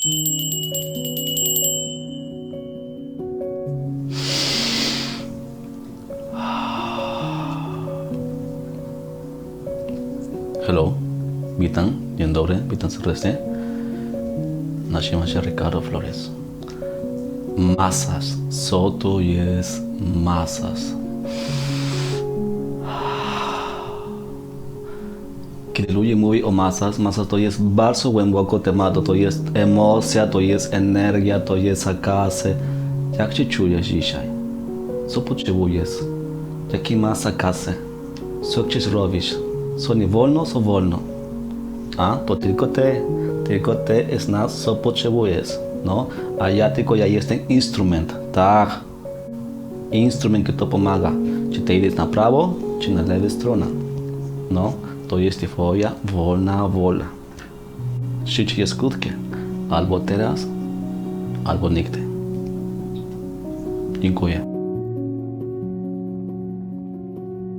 Hello, witam, dzień dobry, witam serdecznie. Nazywam się Ricardo Flores. Masaż, co to jest masaż? Kiedy ludzie mówią o masaż, masaż to jest bardzo głęboko temat, to jest emocja, to jest energia, to jest zakasy. Jak się czujesz dzisiaj? Co potrzebujesz? Jaki masz zakasy? Co chcesz robić? Co nie wolno, co wolno? A, to tylko ty, tylko ty znasz, co potrzebujesz, no? A ja tylko ja jestem instrument, tak? Instrument, który to pomaga. Czy ty idziesz na prawo, czy na lewą stronę. No, to jest twoja wolna wola. Życie jest krótkie. Albo teraz, albo nigdy. Dziękuję.